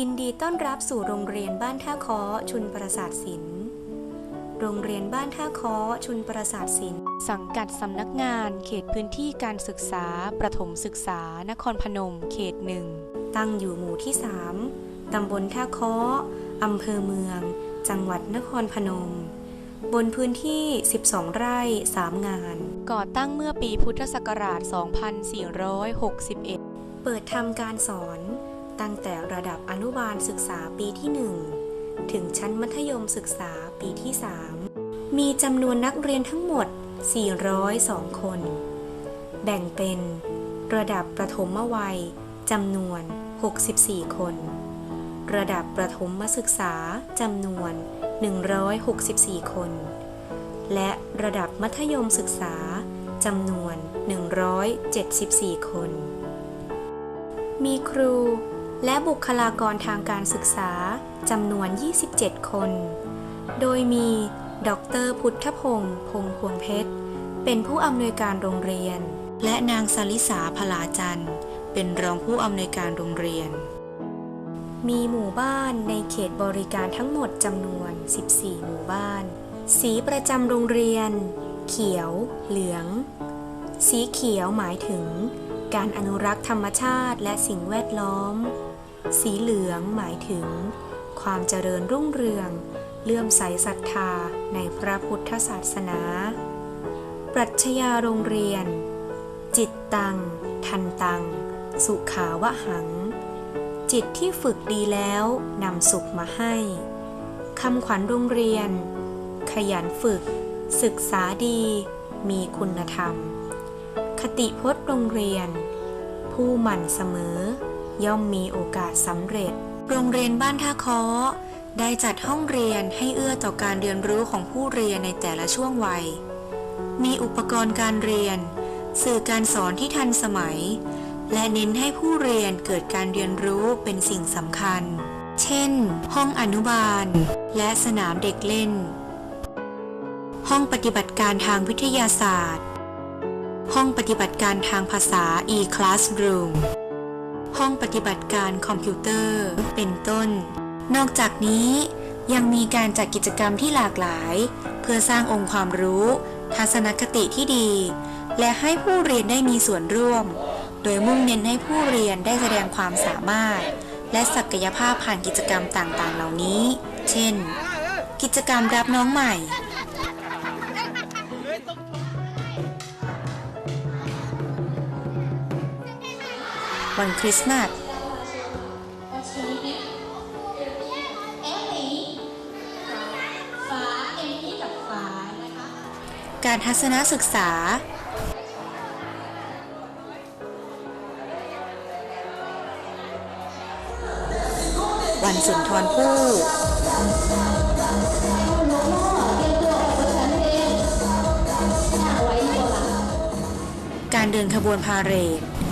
ยินดีต้อนรับสู่โรงเรียนบ้านท่าค้อชุนประสาทศิลป์ โรงเรียนบ้านท่าค้อชุนประสาทศิลป์ สังกัดสำนักงานเขตพื้นที่การศึกษา ประถมศึกษา นครพนม เขตหนึ่ง ตั้งอยู่หมู่ที่ 3 ตำบลท่าค้ออำเภอเมือง จังหวัดนครพนม บนพื้นที่ 12 ไร่ 3 งาน ก่อตั้งเมื่อปีพุทธศักราช 2461 เปิดทำการสอน ตั้งแต่ระดับอนุบาลศึกษาปีที่ 1 ถึงชั้นมัธยมศึกษาปีที่ 3 มีจำนวนนักเรียนทั้งหมด 402 คน แบ่งเป็นระดับประถมวัยจำนวน 64 คน ระดับประถมศึกษาจำนวน 164 คน และระดับมัธยมศึกษาจำนวน 174 คน มีครู และบุคลากรทางการศึกษาจำนวน 27 คน โดยมี ดร พุทธพงศ์พงพวงเพชร เป็นผู้อำนวยการโรงเรียน และนางสลิสาพลาจันทร์ เป็นรองผู้อำนวยการโรงเรียน มีหมู่บ้านในเขตบริการทั้งหมดจำนวน 14 หมู่บ้าน สีประจำโรงเรียน เขียว เหลือง สีเขียวหมายถึง การอนุรักษ์ธรรมชาติและสิ่งแวดล้อม สีเหลืองหมายถึง ความเจริญรุ่งเรือง เลื่อมใสศรัทธาในพระพุทธศาสนา ปรัชญาโรงเรียน จิตตัง ทันตัง สุขาวะหัง จิตที่ฝึกดีแล้วนำสุขมาให้คำขวัญโรงเรียน ขยันฝึก ศึกษาดี มีคุณธรรม คติพจน์โรงเรียน ผู้หมั่นเสมอ ย่อมมีโอกาสสำเร็จ โรงเรียนบ้านท่าค้อได้จัดห้องเรียนให้เอื้อต่อการเรียนรู้ของผู้เรียนในแต่ละช่วงวัย มีอุปกรณ์การเรียน สื่อการสอนที่ทันสมัย และเน้นให้ผู้เรียนเกิดการเรียนรู้เป็นสิ่งสำคัญ เช่น ห้องอนุบาล และสนามเด็กเล่น ห้องปฏิบัติการทางวิทยาศาสตร์ ห้องปฏิบัติการทางภาษา e-classroom ห้องปฏิบัติการคอมพิวเตอร์ เป็นต้น นอกจากนี้ยังมีการจัดกิจกรรมที่หลากหลาย เพื่อสร้างองค์ความรู้ ทัศนคติที่ดี และให้ผู้เรียนได้มีส่วนร่วม โดยมุ่งเน้นให้ผู้เรียนได้แสดงความสามารถ และศักยภาพผ่านกิจกรรมต่างๆ เหล่านี้ เช่น กิจกรรมรับน้องใหม่ วันคริสต์มาสการทัศนศึกษา วันสุนทรภู่การเดินขบวนพาเหรด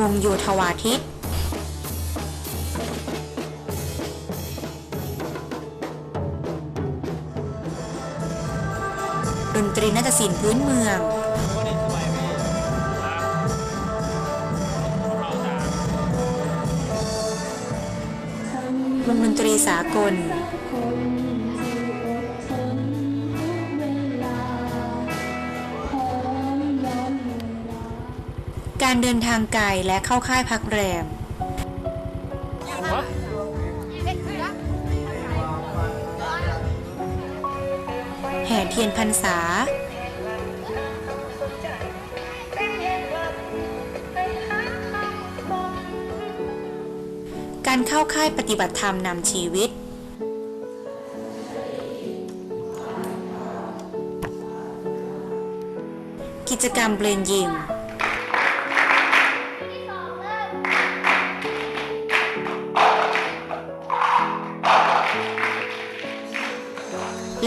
วงโยธวาทิตดนตรีนาฏศิลป์พื้นเมืองวงดนตรีสากล การเดินทางไกลและเข้าค่ายพักแรม แห่เทียนพรรษา การเข้าค่ายปฏิบัติธรรมนำชีวิตกิจกรรมเบรนยิม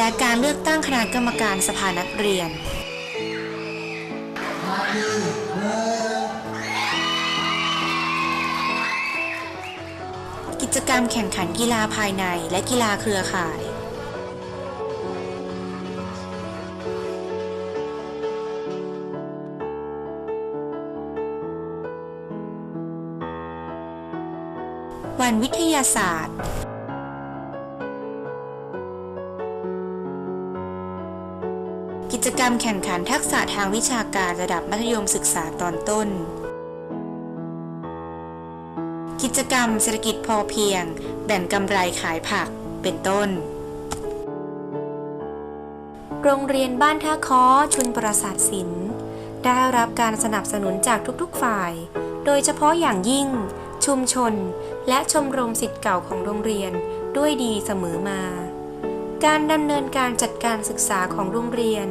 และการเลือกตั้งคณะกรรมการสภานักเรียน กิจกรรมแข่งขันกีฬาภายในและกีฬาเครือข่ายวันวิทยาศาสตร์ จกรรมแข่งขันทักษะทางวิชาการระดับมัธยมศึกษาตอนต้น กิจกรรมเศรษฐกิจพอเพียง แบ่งกำไรขายผัก เป็นต้น โรงเรียนบ้านท่าค้อชุนประสาทศิลป์ได้รับการสนับสนุนจากทุกๆฝ่าย โดยเฉพาะอย่างยิ่ง ชุมชน และชมรมสิทธิ์เก่าของโรงเรียนด้วยดีเสมอมาการดำเนินการจัดการศึกษาของโรงเรียน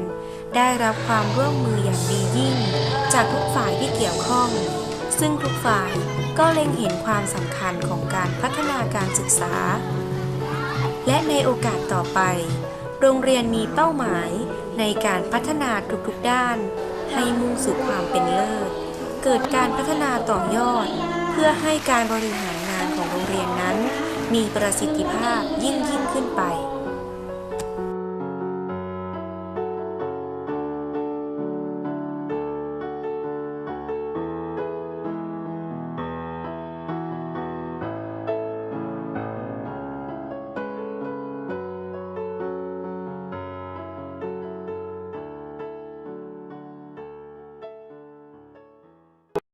ได้รับความร่วมมืออย่างดียิ่ง จากทุกฝ่ายที่เกี่ยวข้อง ซึ่งทุกฝ่ายก็เล็งเห็นความสำคัญของการพัฒนาการศึกษา และในโอกาสต่อไป โรงเรียนมีเป้าหมายในการพัฒนาทุกๆด้าน ให้มุ่งสู่ความเป็นเลิศ เกิดการพัฒนาต่อยอด เพื่อให้การบริหารงานของโรงเรียนนั้น มีประสิทธิภาพยิ่งยิ่งขึ้นไป